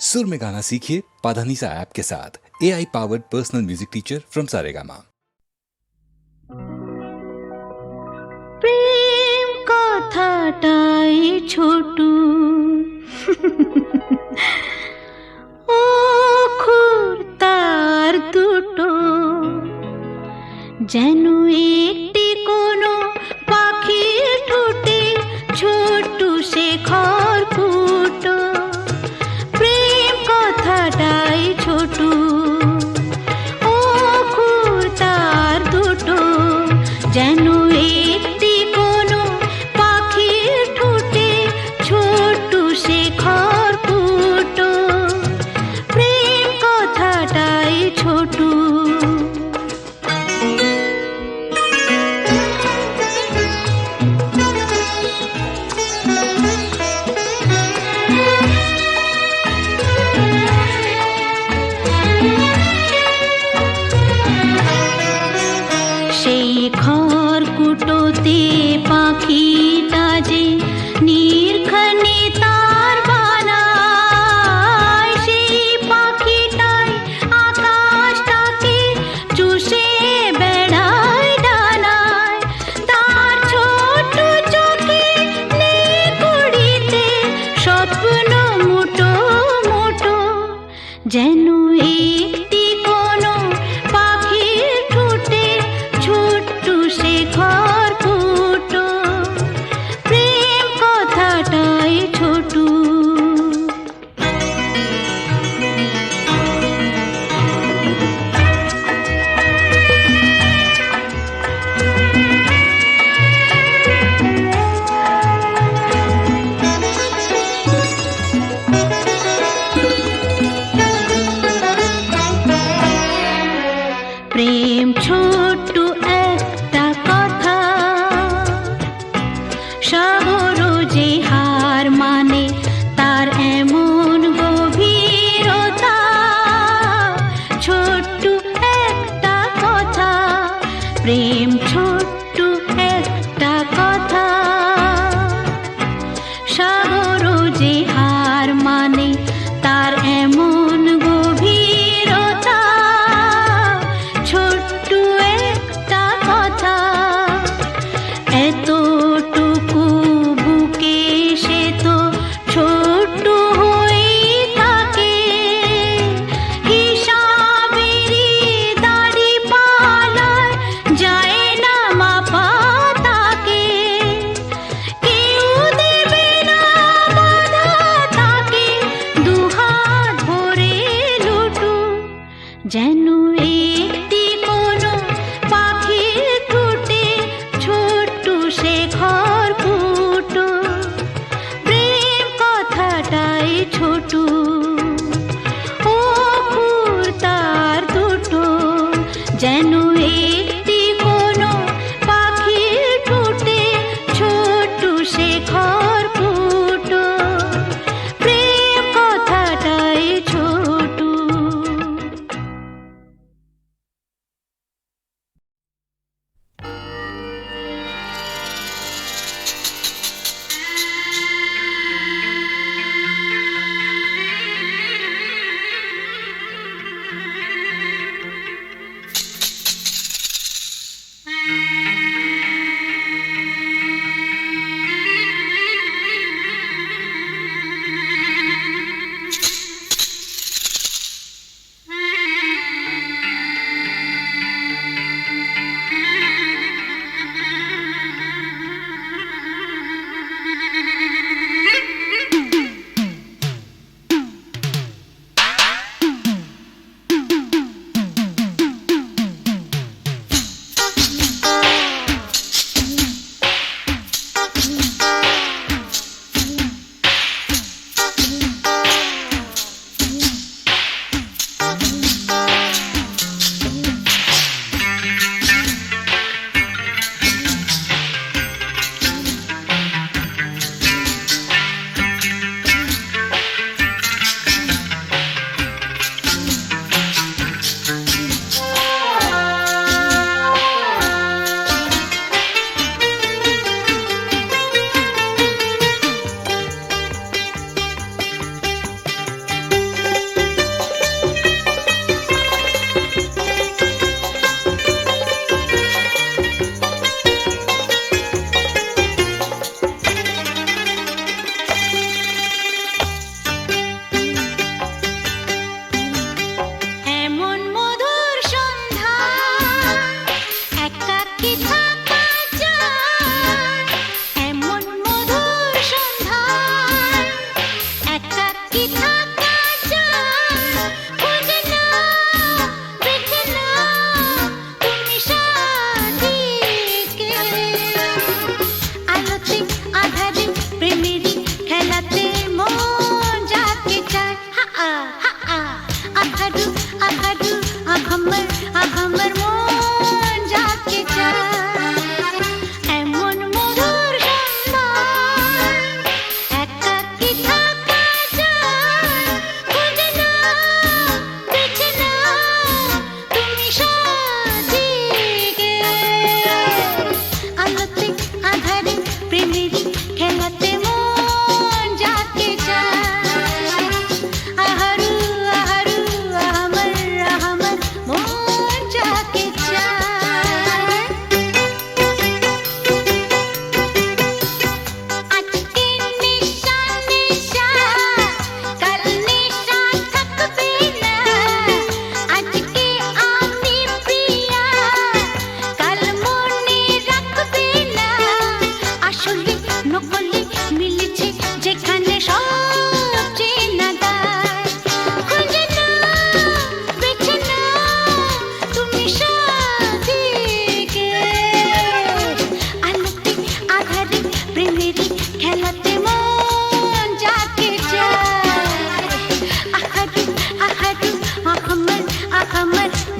सुर में गाना सीखिए पाधानीसा ऐप के साथ। A I powered personal music teacher from Saregama प्रेम कथा टाई छोटू। ও খুর टूटो। जनु एक टी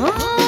Oh.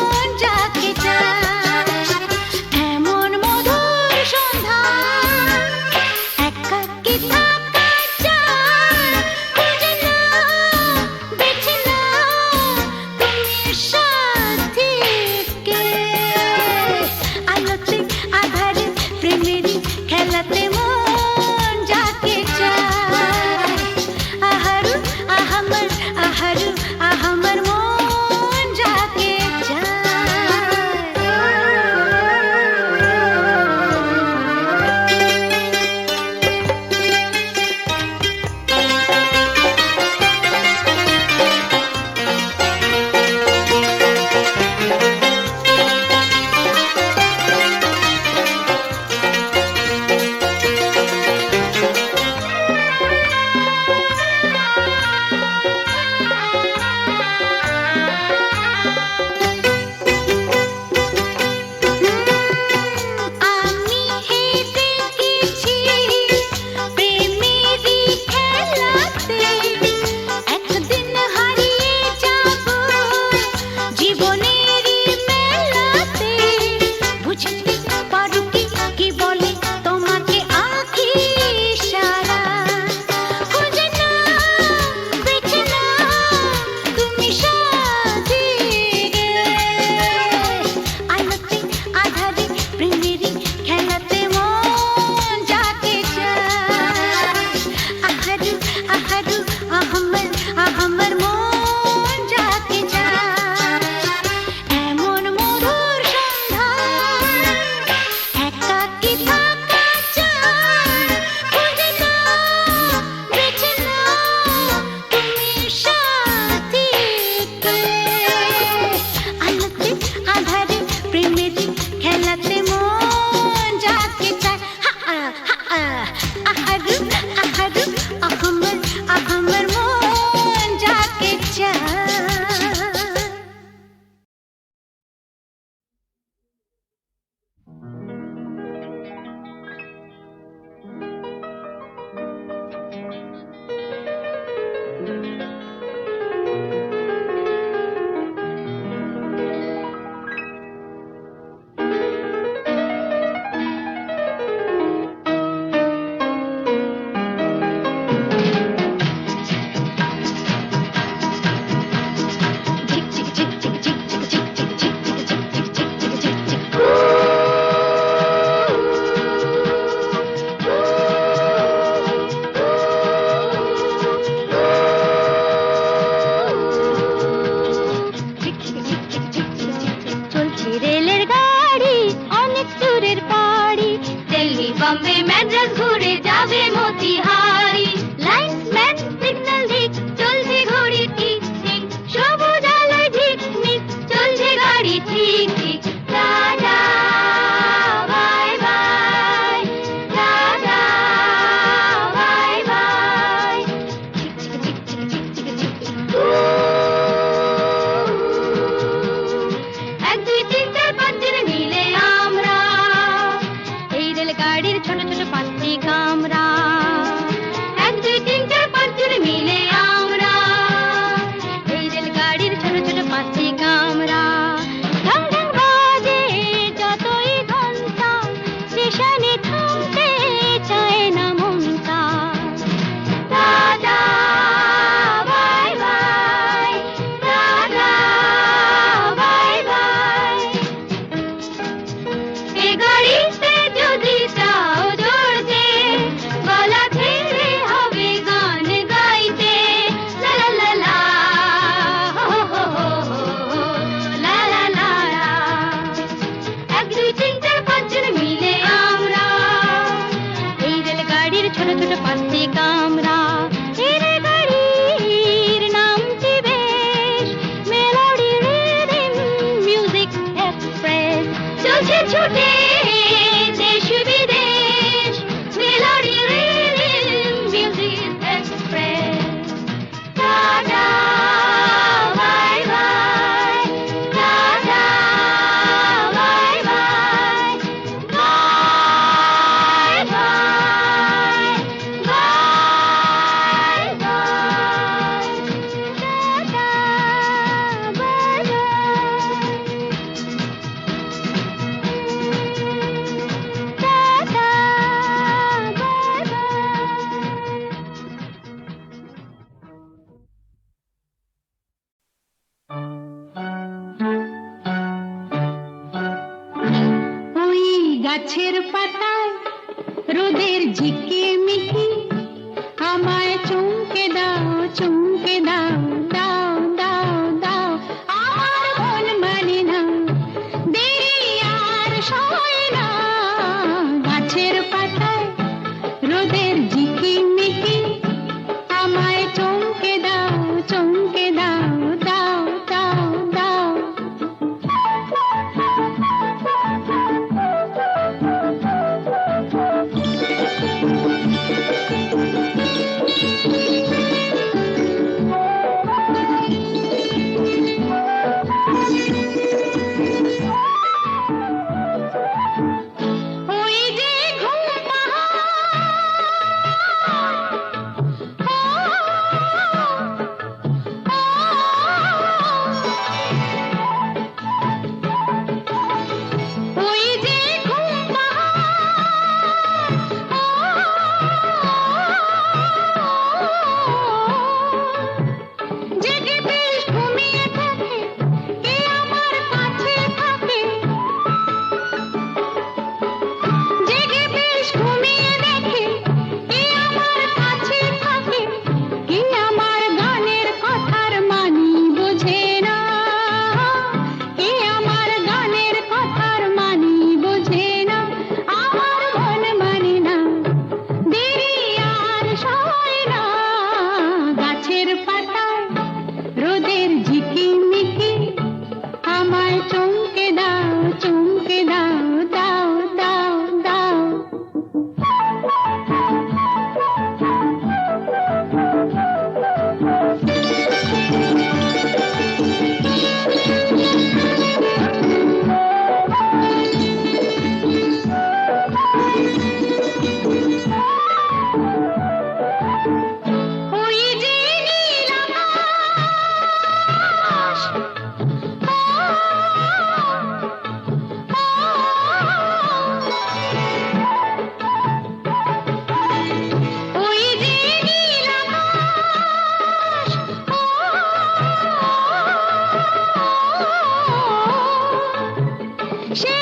সে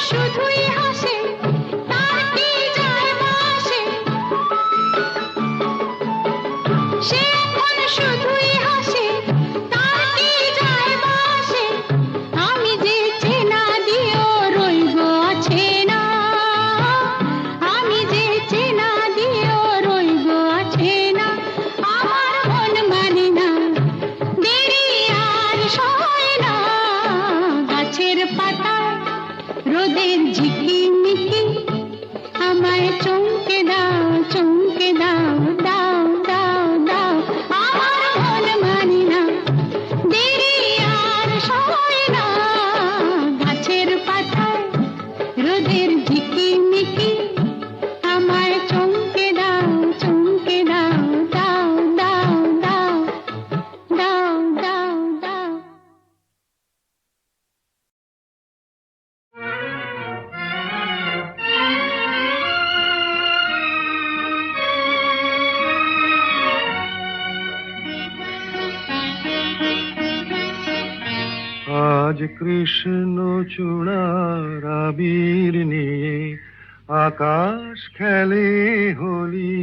শুধুই হাসে। আকাশ খেলে হলি।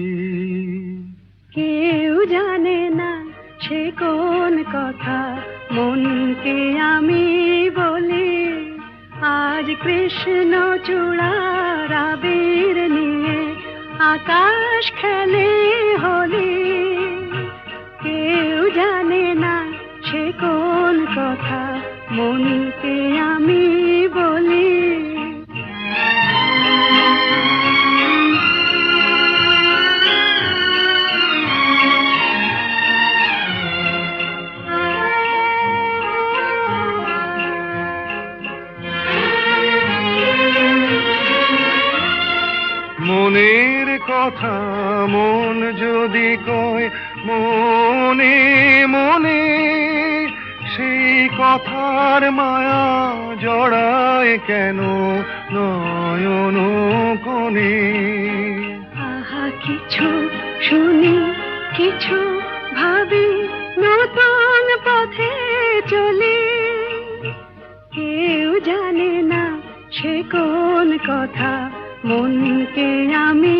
কেউ জানে না সে কোন কথা, মনকে আমি বলি। আজ কৃষ্ণ চূড়া আবির নিয়ে আকাশ খেলে হলি। কেউ জানে না সে কোন কথা, মনকে আমি কথা মন যদি কয়, মনে মনে সেই কথার মায়া জড়ায় কেন নয়ন কনে আহা, কিছু শুনি, কিছু ভাবি, নতুন পথে চলে। কেউ জানে না সে কোন কথা, মনকে আমি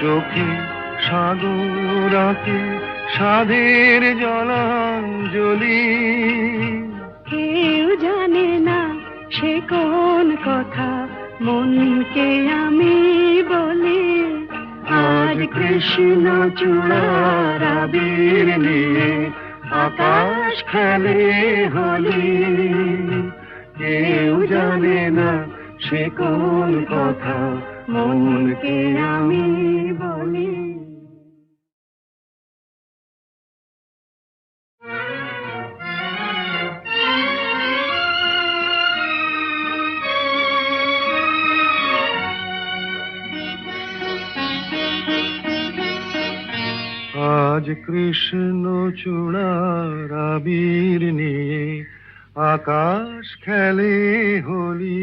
চোখে সাগর আঁকে সাধের জলাঞ্জলি কেউ জানে না সে কোন কথা, মনকে আমি বলি। আজ কৃষ্ণ চূড়ার নিয়ে আকাশ খেলে হলি। কেউ জানে না সে কোন কথা মনকে আমি বলি। আজ কৃষ্ণ চূড়ার আবির নিয়ে আকাশ খেলে হলি।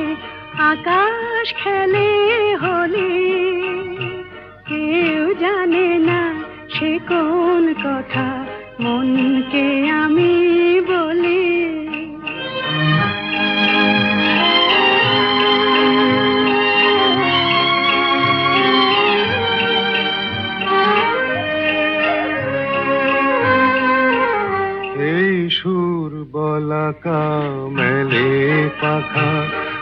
আকাশ খেলে হলে কেউ জানে না সে কোন কথা মনকে আমি বলি। এই সুর বলাকা মেলে পাখা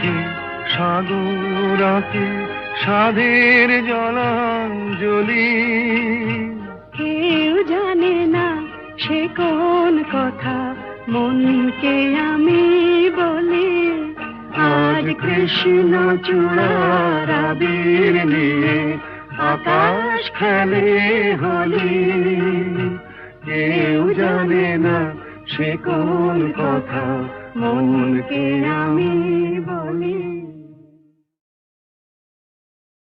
চোখে সাগর আঁকে সাধের জলাঞ্জলি। কেউ জানে না সে কোন কথা, মনকে আমি বলি। আজ কৃষ্ণ চূড়ার নিয়ে আকাশ খেলে হলি। কেউ জানে না সে কোন কথা মনকে আমি বলি